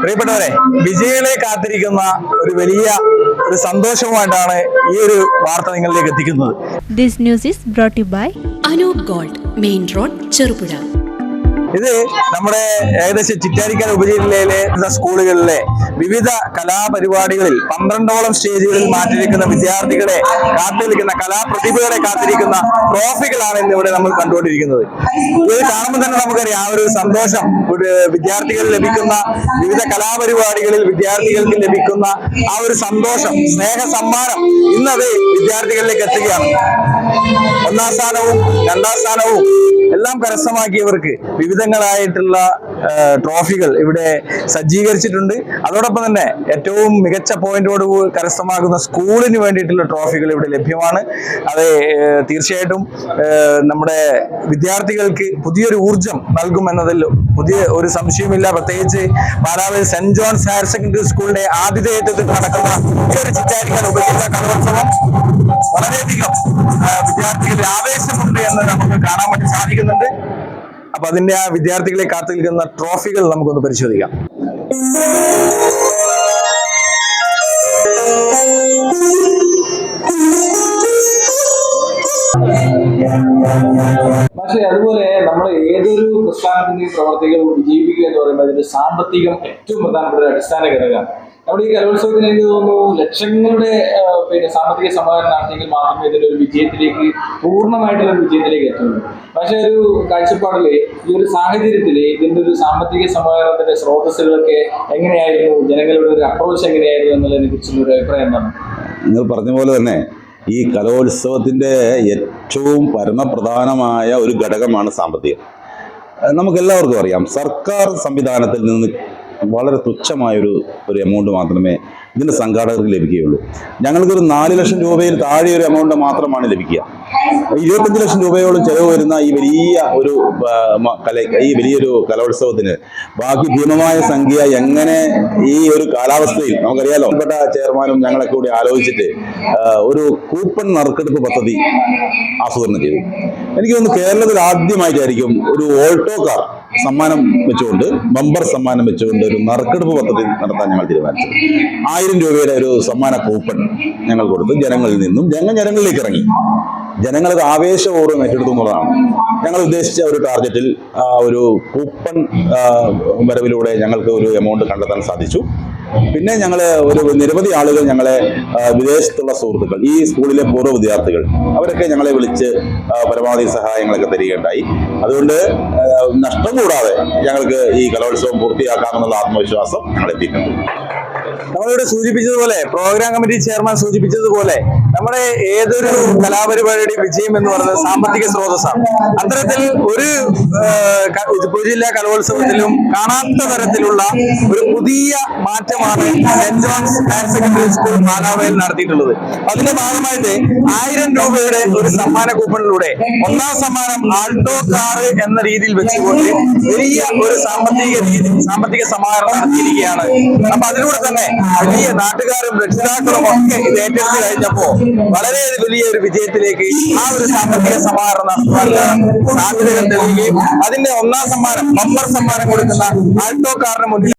പ്രിയപ്പെട്ടവരെ വിജയികളെ കാത്തിരിക്കുന്ന ഒരു വലിയ ഒരു സന്തോഷവുമായിട്ടാണ് ഈ ഒരു വാർത്ത നിങ്ങളിലേക്ക് എത്തിക്കുന്നത്. This news is brought by you by Anoop Gold main road Cherupuzha. ഇത് നമ്മുടെ ഏകദേശം ചിറ്റാരിക്കൽ ഉപജില്ലയിലെ സ്കൂളുകളിലെ വിവിധ കലാപരിപാടികളിൽ പന്ത്രണ്ടോളം സ്റ്റേജുകളിൽ മാറ്റിരിക്കുന്ന വിദ്യാർത്ഥികളെ കാത്തിരിക്കുന്ന കലാപ്രതിഭകളെ കാത്തിരിക്കുന്ന ട്രോഫികളാണ് ഇന്ന് ഇവിടെ നമ്മൾ കണ്ടുകൊണ്ടിരിക്കുന്നത്. ഇത് കാണുമ്പോൾ തന്നെ നമുക്കറിയാം ആ ഒരു സന്തോഷം ഒരു വിദ്യാർത്ഥികൾ ലഭിക്കുന്ന വിവിധ കലാപരിപാടികളിൽ വിദ്യാർത്ഥികൾക്ക് ലഭിക്കുന്ന ആ ഒരു സന്തോഷം സ്നേഹ സമ്മാനം ഇന്നത് വിദ്യാർത്ഥികളിലേക്ക് എത്തുകയാണ്. ഒന്നാം സ്ഥാനവും രണ്ടാം സ്ഥാനവും എല്ലാം കരസ്ഥമാക്കിയവർക്ക് വിവിധങ്ങളായിട്ടുള്ള ട്രോഫികൾ ഇവിടെ സജ്ജീകരിച്ചിട്ടുണ്ട്. അതോടൊപ്പം തന്നെ ഏറ്റവും മികച്ച പോയിന്റോട് കരസ്ഥമാകുന്ന സ്കൂളിന് വേണ്ടിയിട്ടുള്ള ട്രോഫികൾ ഇവിടെ ലഭ്യമാണ്. അത് തീർച്ചയായിട്ടും നമ്മുടെ വിദ്യാർത്ഥികൾക്ക് പുതിയൊരു ഊർജം നൽകുമെന്നതിൽ പുതിയ ഒരു സംശയമില്ല പ്രത്യേകിച്ച് പാലാവ് സെന്റ് ജോൺസ് ഹയർ സെക്കൻഡറി സ്കൂളിന്റെ ആതിഥേയത്വത്തിൽ നടക്കുന്ന ഈ ഒരു ഉപജില്ലാ കലോത്സവം. വളരെയധികം വിദ്യാർത്ഥികളുടെ ആവേശമുണ്ട് എന്ന് നമുക്ക് കാണാൻ വേണ്ടി സാധിക്കുന്നുണ്ട്. അപ്പൊ അതിന്റെ ആ വിദ്യാർത്ഥികളെ കാത്തിരിക്കുന്ന ട്രോഫികൾ നമുക്കൊന്ന് പരിശോധിക്കാം. പക്ഷേ അതുപോലെ നമ്മൾ ഏതൊരു പ്രസ്ഥാനത്തിന്റെയും പ്രവർത്തികൾ വിജയിപ്പിക്കുക എന്ന് പറയുമ്പോൾ അതിന്റെ സാമ്പത്തികം ഏറ്റവും പ്രധാനപ്പെട്ട ഒരു അടിസ്ഥാന ഘടകമാണ്. നമ്മുടെ ഈ കലോത്സവത്തിന് എനിക്ക് തോന്നുന്നു ലക്ഷങ്ങളുടെ പിന്നെ സാമ്പത്തിക സമാഹരണം നടത്തിയെങ്കിൽ മാത്രമേ ഇതിന്റെ ഒരു വിജയത്തിലേക്ക് പൂർണമായിട്ടുള്ള വിജയത്തിലേക്ക് എത്തുള്ളൂ. പക്ഷെ ഒരു കാഴ്ചപ്പാടിൽ ഈ ഒരു സാഹചര്യത്തിൽ ഇതിന്റെ ഒരു സാമ്പത്തിക സമാഹരണത്തിന്റെ സ്രോതസ്സുകളൊക്കെ എങ്ങനെയായിരുന്നു? ജനങ്ങളുടെ ഒരു അപ്രോച്ച് എങ്ങനെയായിരുന്നു എന്നുള്ളതിനെ കുറിച്ചുള്ള ഒരു അഭിപ്രായം എന്താണ്? നിങ്ങൾ പറഞ്ഞ പോലെ തന്നെ ഈ കലോത്സവത്തിന്റെ ഏറ്റവും പരമപ്രധാനമായ ഒരു ഘടകമാണ് സാമ്പത്തികം. നമുക്കെല്ലാവർക്കും അറിയാം. സർക്കാർ സംവിധാനത്തിൽ നിന്ന് വളരെ തുച്ഛമായൊരു ഒരു എമൗണ്ട് മാത്രമേ ഇതിന്റെ സംഘാടകർക്ക് ലഭിക്കുകയുള്ളൂ. ഞങ്ങൾക്കൊരു നാല് ലക്ഷം രൂപയിൽ താഴെ ഒരു എമൗണ്ട് മാത്രമാണ് ലഭിക്കുക. ഇരുപത്തഞ്ച് ലക്ഷം രൂപയോളം ചെലവ് വരുന്ന ഈ വലിയ ഒരു കല ഈ വലിയൊരു കലോത്സവത്തിന് ബാക്കി ഭീമമായ സംഖ്യ എങ്ങനെ ഈ ഒരു കാലാവസ്ഥയിൽ നമുക്കറിയാലോ ബന്ധപ്പെട്ട ചെയർമാനും ഞങ്ങളൊക്കെ കൂടി ആലോചിച്ചിട്ട് ഒരു കൂപ്പൺ നറുക്കെടുപ്പ് പദ്ധതി ആസൂത്രണം ചെയ്തു. എനിക്ക് തോന്നുന്നു കേരളത്തിൽ ആദ്യമായിട്ടായിരിക്കും ഒരു ഓൾട്ടോ കാർ സമ്മാനം വെച്ചുകൊണ്ട് ബമ്പർ സമ്മാനം വെച്ചുകൊണ്ട് ഒരു നറുക്കെടുപ്പ് പദ്ധതി നടത്താൻ ഞങ്ങൾ തീരുമാനിച്ചത്. ആയിരം രൂപയുടെ ഒരു സമ്മാന കൂപ്പൺ ഞങ്ങൾ കൊടുത്തു. ജനങ്ങളിൽ നിന്നും ഞങ്ങൾ ജനങ്ങളിലേക്ക് ഇറങ്ങി. ജനങ്ങൾക്ക് ആവേശപൂർവം ഏറ്റെടുത്തു എന്നുള്ളതാണ്. ഞങ്ങൾ ഉദ്ദേശിച്ച ഒരു ടാർഗറ്റിൽ ഒരു കൂപ്പൺ വരവിലൂടെ ഞങ്ങൾക്ക് ഒരു എമൗണ്ട് കണ്ടെത്താൻ സാധിച്ചു. പിന്നെ ഞങ്ങൾ ഒരു നിരവധി ആളുകൾ ഞങ്ങളെ വിദേശത്തുള്ള സുഹൃത്തുക്കൾ ഈ സ്കൂളിലെ പൂർവ വിദ്യാർത്ഥികൾ അവരൊക്കെ ഞങ്ങളെ വിളിച്ച് പരമാവധി സഹായങ്ങളൊക്കെ തരികയുണ്ടായി. അതുകൊണ്ട് നഷ്ടം കൂടാതെ ഞങ്ങൾക്ക് ഈ കലോത്സവം പൂർത്തിയാക്കാമെന്നുള്ള ആത്മവിശ്വാസം ഞങ്ങളെത്തിയിട്ടുണ്ട് നമ്മളിവിടെ സൂചിപ്പിച്ചതുപോലെ പ്രോഗ്രാം കമ്മിറ്റി ചെയർമാൻ സൂചിപ്പിച്ചതുപോലെ നമ്മുടെ ഏതൊരു കലാപരിപാടിയുടെ വിജയം എന്ന് പറയുന്നത് സാമ്പത്തിക സ്രോതസ്സാണ്. അത്തരത്തിൽ ഒരു ഉപജില്ലാ കലോത്സവത്തിലും കാണാത്ത തരത്തിലുള്ള ഒരു പുതിയ മാറ്റമാണ് Saint John's higher secondary school മാലാവയിൽ നടത്തിയിട്ടുള്ളത്. അതിന്റെ ഭാഗമായിട്ട് ആയിരം രൂപയുടെ ഒരു സമ്മാന കൂപ്പണിലൂടെ ഒന്നാം സമ്മാനം ആൾട്ടോ കാർ എന്ന രീതിയിൽ വെച്ചുകൊണ്ട് വലിയ ഒരു സാമ്പത്തിക രീതി സാമ്പത്തിക സമാഹരണം നടത്തിയിരിക്കുകയാണ്. അപ്പൊ അതിലൂടെ തന്നെ വലിയ നാട്ടുകാരും രക്ഷിതാക്കളും ഒക്കെ ഇത് ഏറ്റെടുത്ത് കഴിഞ്ഞപ്പോ വളരെ വലിയ ഒരു വിജയത്തിലേക്ക് ആ ഒരു സാമ്പത്തിക സമാഹരണം നടത്തുവാനുള്ള തെളിയുകയും അതിന്റെ ഒന്നാം സമ്മാനം ബമ്പർ സമ്മാനം കൊടുക്കുന്ന ആൾട്ടോ കാറിന് മുന്നിൽ